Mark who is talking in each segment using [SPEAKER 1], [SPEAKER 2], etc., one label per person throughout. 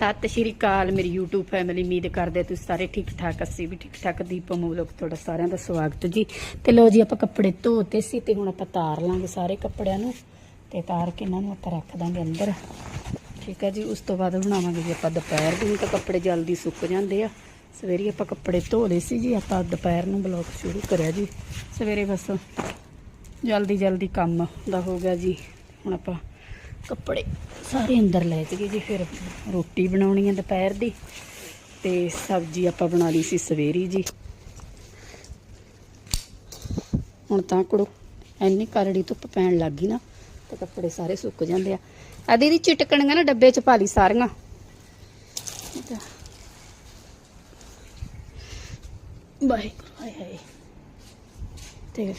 [SPEAKER 1] ਸਤਿ ਸ਼੍ਰੀ ਅਕਾਲ, ਮੇਰੀ YouTube family ਉਮੀਦ ਕਰਦੇ ਤੁਸੀਂ ਸਾਰੇ ਠੀਕ ਠਾਕ ਅਸੀਂ ਵੀ ਠੀਕ ਠਾਕ ਦੀਪ ਮੂਲਕ ਤੁਹਾਡਾ ਸਾਰਿਆਂ ਦਾ ਸਵਾਗਤ ਜੀ। ਤੇ ਲੋ ਜੀ, ਆਪਾਂ ਕੱਪੜੇ ਧੋਤੇ ਸੀ ਤੇ ਹੁਣ ਆਪਾਂ ਤਾਰ ਲਾਂਗੇ ਸਾਰੇ ਕੱਪੜਿਆਂ ਨੂੰ ਤੇ ਤਾਰ ਕੇ ਇਹਨਾਂ ਨੂੰ ਆਪਾਂ ਰੱਖ ਦਾਂਗੇ ਅੰਦਰ। ਠੀਕ ਹੈ ਜੀ, ਉਸ ਤੋਂ ਬਾਅਦ ਬਣਾਵਾਂਗੇ ਜੀ ਆਪਾਂ ਦੁਪਹਿਰ ਦੀ ਤਾਂ ਕੱਪੜੇ ਜਲਦੀ ਸੁੱਕ ਜਾਂਦੇ ਆ। ਸਵੇਰੇ ਆਪਾਂ ਕੱਪੜੇ ਧੋ ਲਏ ਸੀ ਜੀ, ਆਪਾਂ ਦੁਪਹਿਰ ਨੂੰ ਬਲੌਗ ਸ਼ੁਰੂ ਕਰਿਆ ਜੀ। ਸਵੇਰੇ ਬਸ ਜਲਦੀ ਜਲਦੀ ਕੰਮ ਦਾ ਹੋ ਗਿਆ ਜੀ। ਹੁਣ ਆਪਾਂ ਕੱਪੜੇ ਸਾਰੇ ਅੰਦਰ ਲੈ ਜਗੇ ਜੀ ਫਿਰ ਰੋਟੀ ਬਣਾਉਣੀ ਹੈ ਦੁਪਹਿਰ ਦੀ ਤੇ ਸਬਜ਼ੀ ਆਪਾਂ ਬਣਾ ਲਈ ਸੀ ਸਵੇਰੀ ਜੀ। ਹੁਣ ਤਾਂ ਕੁੜੋ ਐਨੀ ਕਰੜੀ ਧੁੱਪ ਪੈਣ ਲੱਗ ਗਈ ਨਾ ਤੇ ਕੱਪੜੇ ਸਾਰੇ ਸੁੱਕ ਜਾਂਦੇ ਆ। ਆ ਦੀਦੀ ਚਿਟਕਣੀਆਂ ਨਾ ਡੱਬੇ 'ਚ ਪਾ ਲਈ ਸਾਰੀਆਂ। ਵਾਹਿਗੁਰੂ, ਹਾਏ ਹਾਏ। ਤੇ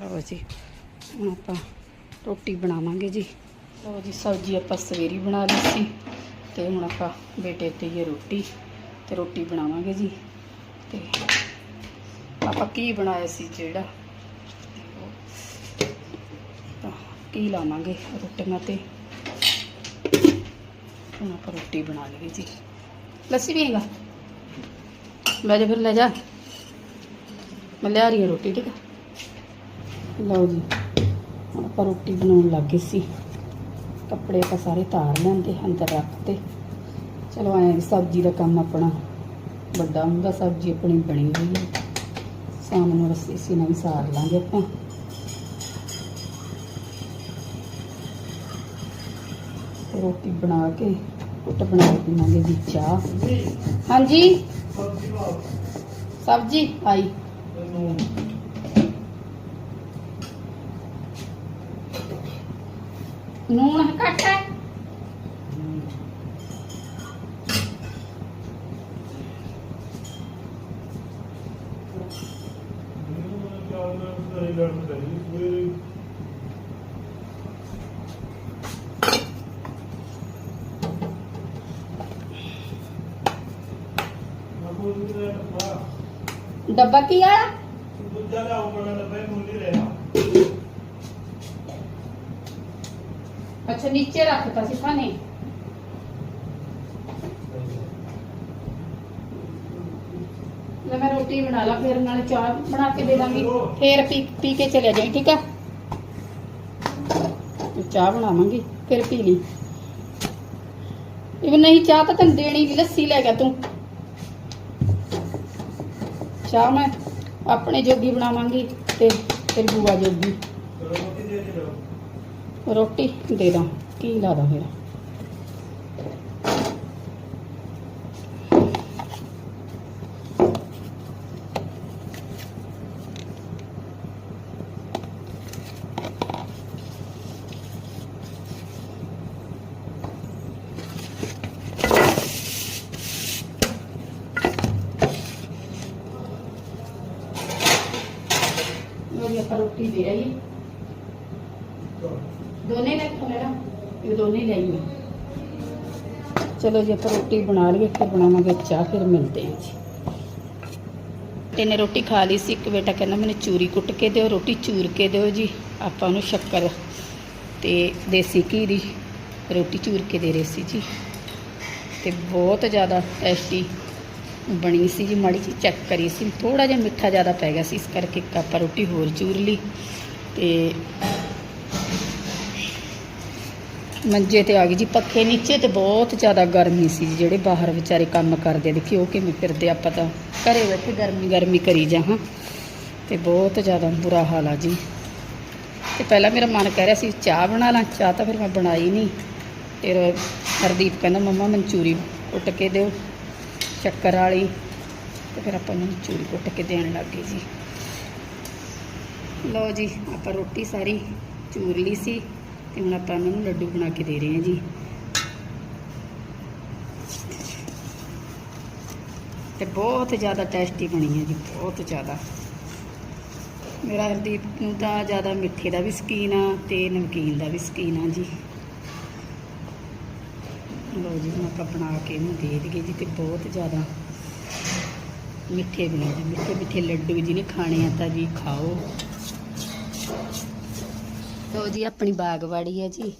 [SPEAKER 1] ਲਓ ਜੀ, ਹੁਣ ਆਪਾਂ ਰੋਟੀ ਬਣਾਵਾਂਗੇ ਜੀ। ਲਓ ਜੀ, ਸਬਜ਼ੀ ਆਪਾਂ ਸਵੇਰੀ ਬਣਾ ਲਈ ਸੀ ਤੇ ਹੁਣ ਆਪਾਂ ਬੇਟੇ ਤੇ ਇਹ ਰੋਟੀ ਤੇ ਰੋਟੀ ਬਣਾਵਾਂਗੇ ਜੀ। ਤੇ ਆਪਾਂ ਕੀ ਬਣਾਇਆ ਸੀ ਜਿਹੜਾ? ਤਾਂ ਕੀ ਲਾਵਾਂਗੇ ਰੋਟੀਆਂ ਤੇ? ਹੁਣ ਆਪਾਂ ਰੋਟੀ ਬਣਾ ਲਈਏ ਜੀ। ਲੱਸੀ ਪੀਏਗਾ ਲੈ ਜਾ ਫਿਰ, ਲੈ ਜਾ। ਮੈਂ ਲਿਆ ਰਹੀ ਹਾਂ ਰੋਟੀ, ਠੀਕ ਹੈ? ਲਓ ਜੀ, ਹੁਣ ਆਪਾਂ ਰੋਟੀ ਬਣਾਉਣ ਲੱਗੇ ਸੀ। ਕੱਪੜੇ ਆਪਾਂ ਸਾਰੇ ਤਾਰ ਲੈਂਦੇ ਅੰਦਰ ਰੱਖਤੇ ਚਲੋ ਐਂ ਵੀ ਸਬਜ਼ੀ ਦਾ ਕੰਮ ਆਪਣਾ ਵੱਡਾ ਹੁੰਦਾ, ਸਬਜ਼ੀ ਆਪਣੀ ਬਣੀ ਹੋਈ ਹੈ ਸ਼ਾਮ ਨੂੰ ਅਸੀਂ ਇਸੇ ਨਾਲ ਵੀ ਸਾਰ ਲਾਂਗੇ ਆਪਾਂ। ਰੋਟੀ ਬਣਾ ਕੇ, ਕੁੱਟ ਬਣਾ ਕੇ ਪੀਵਾਂਗੇ ਜੀ ਚਾਹ। ਹਾਂਜੀ? ਸਬਜ਼ੀ ਆਈ। ਨੂਣ ਘੱਟ ਹੈ ਡੱਬਾ ਕੀ ਆ ਅੱਛਾ, ਨੀਚੇ ਰੱਖਤਾ ਸੀ ਖਾਣੇ ਲੈ ਮੈਂ ਰੋਟੀ ਬਣਾ ਲਾ, ਫਿਰ ਨਾਲ ਚਾਹ ਬਣਾ ਕੇ ਦੇ ਦਾਂਗੀ। ਫਿਰ ਪੀ ਪੀ ਕੇ ਚਲੇ ਜਾਈਂ, ਠੀਕ ਆ? ਚਾਹ ਬਣਾਵਾਂਗੀ, ਫਿਰ ਪੀ ਲਈ। ਇਹ ਨਹੀਂ, ਚਾਹ ਤਾਂ ਤੈਨੂੰ ਦੇਣੀ ਨਹੀਂ ਲੱਸੀ ਲੈ ਗਿਆ ਤੂੰ। ਚਾਹ ਮੈਂ ਆਪਣੇ ਜੋਗੀ ਬਣਾਵਾਂਗੀ ਤੇ ਫਿਰ ਬੂਆ ਜੋਗੀ। ਰੋਟੀ ਦੇ ਦਾਂ। ਕੀ ਲਾ ਦਾਂ ਫਿਰ? ਆਪਾਂ ਰੋਟੀ ਦੇ ਆਈ ਦੋਨੇ ਲੈ ਲੈਣਾ ਇਹ ਦੋਨੇ ਲੈ ਆਈ ਚਲੋ ਜੀ, ਆਪਾਂ ਰੋਟੀ ਬਣਾ ਲਈਏ, ਫਿਰ ਬਣਾਵਾਂਗੇ ਚਾਹ, ਫਿਰ ਮਿਲਦੇ ਹਾਂ ਜੀ। ਇਹਨੇ ਰੋਟੀ ਖਾ ਲਈ ਸੀ, ਇੱਕ ਬੇਟਾ ਕਹਿੰਦਾ ਮੈਨੂੰ ਚੂਰੀ ਕੁੱਟ ਕੇ ਦਿਓ, ਰੋਟੀ ਚੂਰ ਕੇ ਦਿਓ ਜੀ। ਆਪਾਂ ਉਹਨੂੰ ਸ਼ੱਕਰ ਤੇ ਦੇਸੀ ਘੀ ਦੀ ਰੋਟੀ ਚੂਰ ਕੇ ਦੇ ਰਹੇ ਸੀ ਜੀ। ਤੇ ਬਹੁਤ ਜ਼ਿਆਦਾ ਟੇਸਟੀ ਬਣੀ ਸੀ ਜੀ, ਮਾੜੀ ਜੀ ਚੈੱਕ ਕਰੀ ਸੀ। ਥੋੜਾ ਜਿਹਾ ਮਿੱਠਾ ਜ਼ਿਆਦਾ ਪੈ ਗਿਆ ਸੀ, ਇਸ ਕਰਕੇ ਇੱਕ ਆਪਾਂ ਰੋਟੀ ਹੋਰ ਚੂਰ ਲਈ। ਤੇ ਮੰਜੇ ਤੇ ਆ ਗਈ ਜੀ ਪੱਖੇ ਨੀਚੇ ਤੇ ਬਹੁਤ ਜ਼ਿਆਦਾ ਗਰਮੀ ਸੀ ਜੀ, ਜਿਹੜੇ ਬਾਹਰ ਵਿਚਾਰੇ ਕੰਮ ਕਰਦੇ ਆ। ਦੇਖੀ ਉਹ ਕਿਵੇਂ ਫਿਰਦੇ ਆਪਾਂ ਤਾਂ ਘਰੇ ਬੈਠੇ ਗਰਮੀ ਗਰਮੀ ਕਰੀ ਜਾ ਹਾਂ। ਤੇ ਬਹੁਤ ਜ਼ਿਆਦਾ ਬੁਰਾ ਹਾਲ ਆ ਜੀ। ਤੇ ਪਹਿਲਾਂ ਮੇਰਾ ਮਨ ਕਹਿ ਰਿਹਾ ਸੀ ਚਾਹ ਬਣਾ ਲਾਂ ਚਾਹ ਤਾਂ ਫਿਰ ਮੈਂ ਬਣਾਈ ਨਹੀਂ ਫਿਰ ਹਰਦੀਪ ਕਹਿੰਦਾ ਮੰਮਾ ਮਨਚੂਰੀ ਕੁੱਟ ਕੇ ਦਿਓ ਸ਼ੱਕਰ ਵਾਲੀ। ਤੇ ਫਿਰ ਆਪਾਂ ਮਨਚੂਰੀ ਕੁੱਟ ਕੇ ਦੇਣ ਲੱਗ ਗਏ ਜੀ। ਲਓ ਜੀ ਆਪਾਂ ਰੋਟੀ ਸਾਰੀ ਚੂਰ ਲਈ ਸੀ। ਤੇ ਹੁਣ ਆਪਾਂ ਇਹਨਾਂ ਨੂੰ ਲੱਡੂ ਬਣਾ ਕੇ ਦੇ ਰਹੇ ਹਾਂ ਜੀ। ਤੇ ਬਹੁਤ ਜ਼ਿਆਦਾ ਟੇਸਟੀ ਬਣੀ ਹੈ ਜੀ, ਬਹੁਤ ਜ਼ਿਆਦਾ। ਮੇਰਾ ਹਰਦੀਪ ਨੂੰ ਤਾਂ ਜ਼ਿਆਦਾ ਮਿੱਠੇ ਦਾ ਵੀ ਸ਼ਕੀਨ ਆ ਤੇ ਨਮਕੀਨ ਦਾ ਵੀ ਸ਼ਕੀਨ ਆ ਜੀ। ਲਓ ਜੀ, ਹੁਣ ਆਪਾਂ ਬਣਾ ਕੇ ਇਹਨੂੰ ਦੇ ਦਈਏ ਜੀ ਤੇ ਬਹੁਤ ਜ਼ਿਆਦਾ ਮਿੱਠੇ ਬਣੇ ਜੀ। ਮਿੱਠੇ ਮਿੱਠੇ ਲੱਡੂ ਜਿਹਨੇ ਖਾਣੇ ਆ ਤਾਂ ਜੀ ਖਾਓ। ਲਓ ਜੀ, ਆਪਣੀ ਬਾਗਵਾੜੀ ਹੈ ਜੀ।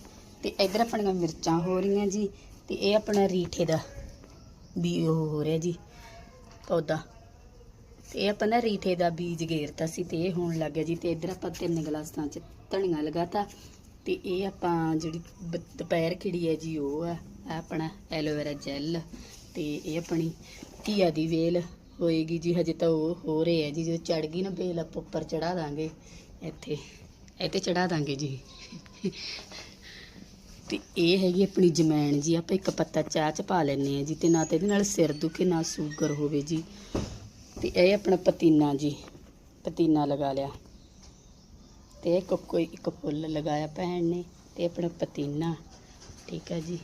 [SPEAKER 1] ਤੇ ਇਧਰ ਆਪਣੀਆਂ ਮਿਰਚਾਂ ਹੋ ਰਹੀਆਂ ਜੀ, ਤੇ ਇਹ ਆਪਣਾ ਰੀਠੇ ਦਾ ਵੀ ਉਹ ਹੋ ਰਿਹਾ ਜੀ, ਪੌਦਾ। ਤੇ ਇਹ ਆਪਾਂ ਨਾ ਰੀਠੇ ਦਾ ਬੀਜ ਗੇਰਤਾ ਸੀ ਤੇ ਇਹ ਹੋਣ ਲੱਗ ਗਿਆ ਜੀ। ਤੇ ਇਧਰ ਆਪਾਂ ਤਿੰਨ ਗਲਾਸਾਂ ਚ ਧਨੀਆ ਲਗਾਤਾ। ਤੇ ਇਹ ਆਪਾਂ ਜਿਹੜੀ ਦੁਪਹਿਰ ਖਿੜੀ ਹੈ ਜੀ, ਉਹ ਆ ਆਪਣਾ ਐਲੋਵੇਰਾ ਜੈਲ। ਤੇ ਇਹ ਆਪਣੀ ਘੀਆ ਦੀ ਵੇਲ ਹੋਏਗੀ ਜੀ, ਹਜੇ ਤਾਂ ਉਹ ਹੋ ਰਹੇ ਹੈ ਜੀ। ਜਦੋਂ ਚੜ ਗਈ ਨਾ ਵੇਲ, ਆਪਾਂ ਉੱਪਰ ਚੜਾ ਦਾਂਗੇ ਇੱਥੇ। ਇਹ ਇੱਥੇ ਚੜਾ ਦਾਂਗੇ ਜੀ। ਤੇ ਇਹ ਹੈਗੀ ਆਪਣੀ ਜਮੈਣ ਜੀ, ਆਪਾਂ ਇੱਕ ਪੱਤਾ ਚਾਹ ਚ ਪਾ ਲੈਨੇ ਆ ਜੀ ਤੇ ਨਾ ਤੇ ਇਹਦੇ ਨਾਲ ਸਿਰ ਦੁਖੇ, ਨਾ ਸ਼ੂਗਰ ਹੋਵੇ ਜੀ। ਤੇ ਇਹ ਆਪਣਾ ਪਤੀਨਾ ਜੀ, ਪਤੀਨਾ ਲਗਾ ਲਿਆ। ਤੇ ਇੱਕ ਕੋਈ ਇੱਕ ਫੁੱਲ ਲਗਾਇਆ ਭੈਣ ਨੇ ਤੇ ਆਪਣਾ ਪਤੀਨਾ, ਠੀਕ ਹੈ ਜੀ।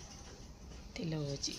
[SPEAKER 1] ਤੇ ਲਓ ਜੀ।